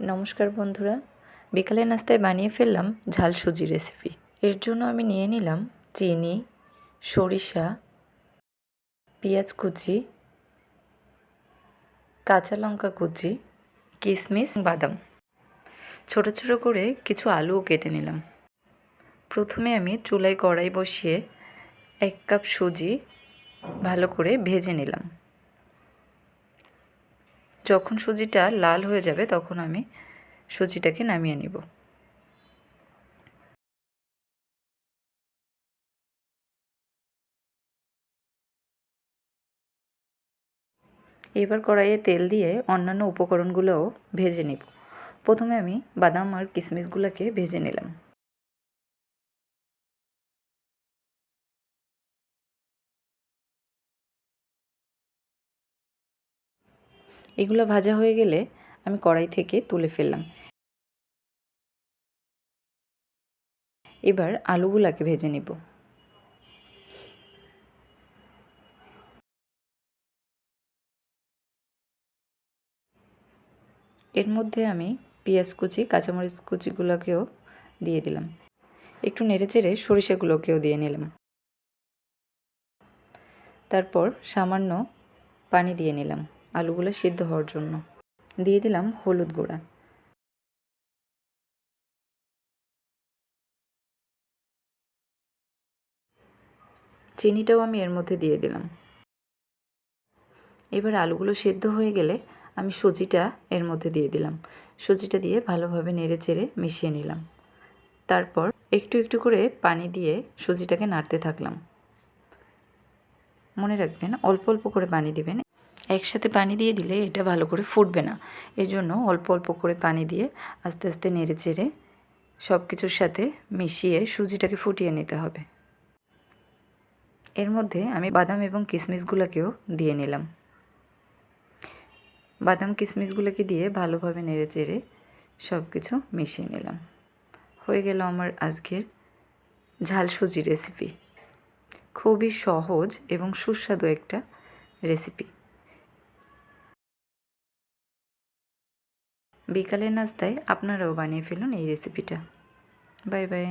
নমস্কার বন্ধুরা। বিকালে নাস্তায় বানিয়ে ফেললাম ঝাল সুজি রেসিপি এর জন্য আমি নিয়ে নিলাম চিনি, সরিষা, পেঁয়াজ কুচি, কাঁচা লঙ্কা কুচি কিশমিশ বাদাম। ছোট ছোট করে কিছু আলুও কেটে নিলাম। প্রথমে আমি চুলায় কড়াই বসিয়ে এক কাপ সুজি ভালো করে ভেজে নিলাম। যখন সুজিটা লাল হয়ে যাবে, তখন আমি সুজিটাকে নামিয়ে নিব। এবার কড়াইয়ে তেল দিয়ে অন্যান্য উপকরণগুলোও ভেজে নিব। প্রথমে আমি বাদাম আর কিশমিশগুলোকে ভেজে নিলাম। এগুলো ভাজা হয়ে গেলে আমি কড়াই থেকে তুলে ফেললাম। এবার আলুগুলাকে ভেজে নেব। এর মধ্যে আমি পেঁয়াজ কুচি, কাঁচামরিচ কুচিগুলোকেও দিয়ে দিলাম। একটু নেড়ে চেড়ে সরিষাগুলোকেও দিয়ে নিলাম। তারপর সামান্য পানি দিয়ে নিলাম। আলুগুলো সিদ্ধ হওয়ার জন্য। দিয়ে দিলাম হলুদ গুঁড়া। চিনিটাও আমি এর মধ্যে দিয়ে দিলাম। এবার আলুগুলো সেদ্ধ হয়ে গেলে আমি সুজিটা এর মধ্যে দিয়ে দিলাম। সুজিটা দিয়ে ভালোভাবে নেড়ে চেড়ে মিশিয়ে নিলাম। তারপর একটু একটু করে পানি দিয়ে সুজিটাকে নাড়তে থাকলাম। মনে রাখবেন, অল্প অল্প করে পানি দিবেন একসাথে পানি দিয়ে দিলে এটা ভালো করে ফুটবে না। এই জন্য অল্প অল্প করে পানি দিয়ে আস্তে আস্তে নেড়ে চেড়ে সব কিছুর সাথে মিশিয়ে সুজিটাকে ফুটিয়ে নিতে হবে। এর মধ্যে আমি বাদাম এবং কিশমিশগুলোকেও দিয়ে নিলাম। বাদাম কিশমিশগুলোকে দিয়ে ভালোভাবে নেড়ে চেড়ে সব কিছু মিশিয়ে নিলাম। হয়ে গেল আমার আজকের ঝাল সুজি রেসিপি। খুবই সহজ এবং সুস্বাদু একটা রেসিপি। বিকালের নাস্তায় আপনারাও বানিয়ে ফেলুন এই রেসিপিটা বাই বাই।